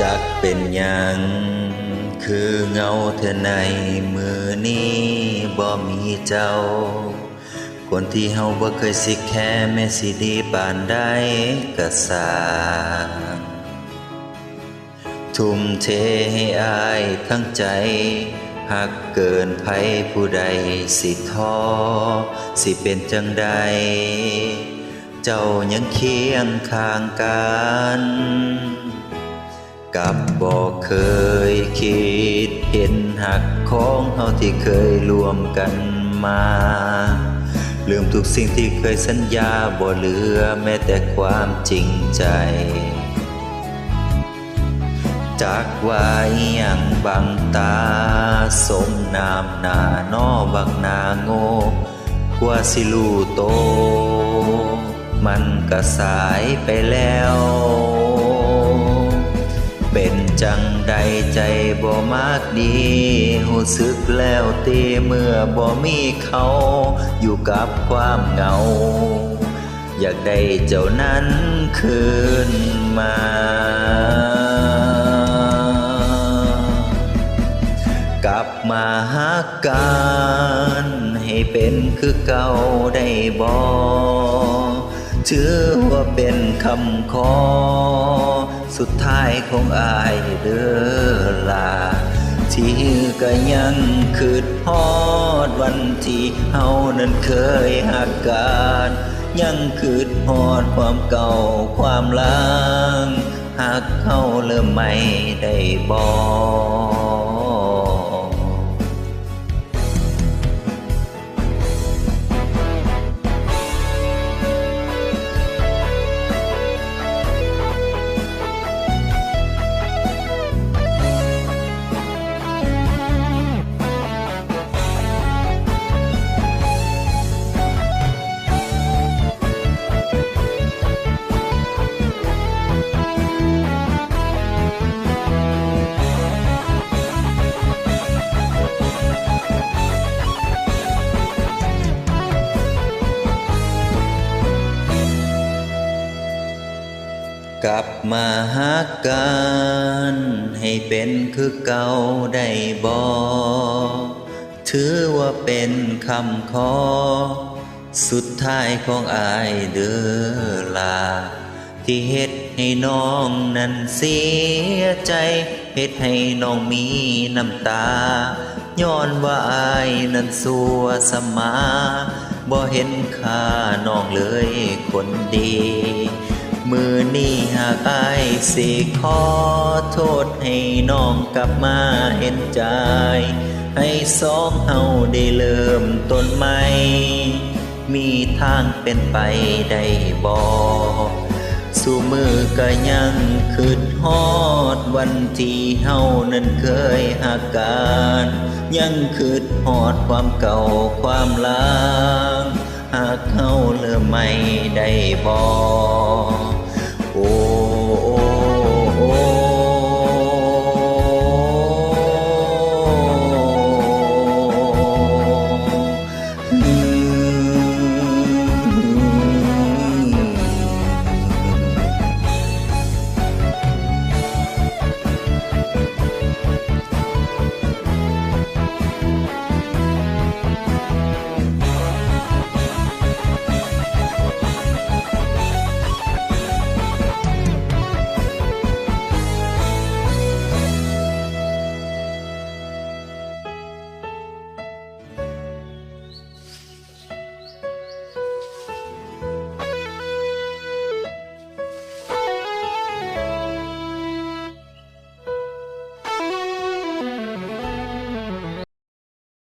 จักเป็นหยังคือเงาเธอในมือนี้บ่มีเจ้า คนที่เฮาบ่เคยสิแค่แม้สิดีปานใดก็สาทุ่มเทให้อายทั้งใจหักเกินไผผู้ใดสิท้อสิเป็นจังใด เจ้ายังเคียงข้างกัน กับบอกเคยคิด เห็นหักของเฮาที่เคยรวมกันมาลืมทุกสิ่งที่เคยสัญญาบ่เหลือแม้แต่ความจริงใจ จากว่าอิหยังบังตา สมนามหน้านอบักนาโง่กว่าสิลูโต มันก็สายไปแล้ว จังใดใจบ่มากดีหูสึกแล้วเตเมื่อบ่มีเขาอยู่กับความเหงา อยากได้เจ้านั้นคืนมากลับมาหากันให้เป็นคือเก่าได้บ่ถือว่าเป็นคำขอ สุดท้ายคงอายเด้อลา ที่ก็ยังคืดฮอดวันที่เฮานั้นเคยหักกันยังคืดฮอดความเก่าความลางหากเขาเริ่มไม่ได้บอก กลับมาหากันให้เป็นคือเก่าได้บ่ถือว่าเป็นคำขอ สุดท้ายของอายเด้อลา ที่เฮ็ดให้น้องนั้นเสียใจเฮ็ดให้น้องมีน้ำตา ย้อนว่าอายนั้นสัวสมาบ่เห็นค่าน้องเลยคนดี มือนี้หากอายสิขอโทษให้น้องกลับมาเห็นใจ ให้สองเฮาได้เริ่มต้นใหม่ มีทางเป็นไปได้บ่สู่มือก็ยังคืดฮอดวันที่เฮานั้นเคยหักกัน ยังคืดฮอดความเก่าความลังหากเขาเริ่มไม่ได้บอก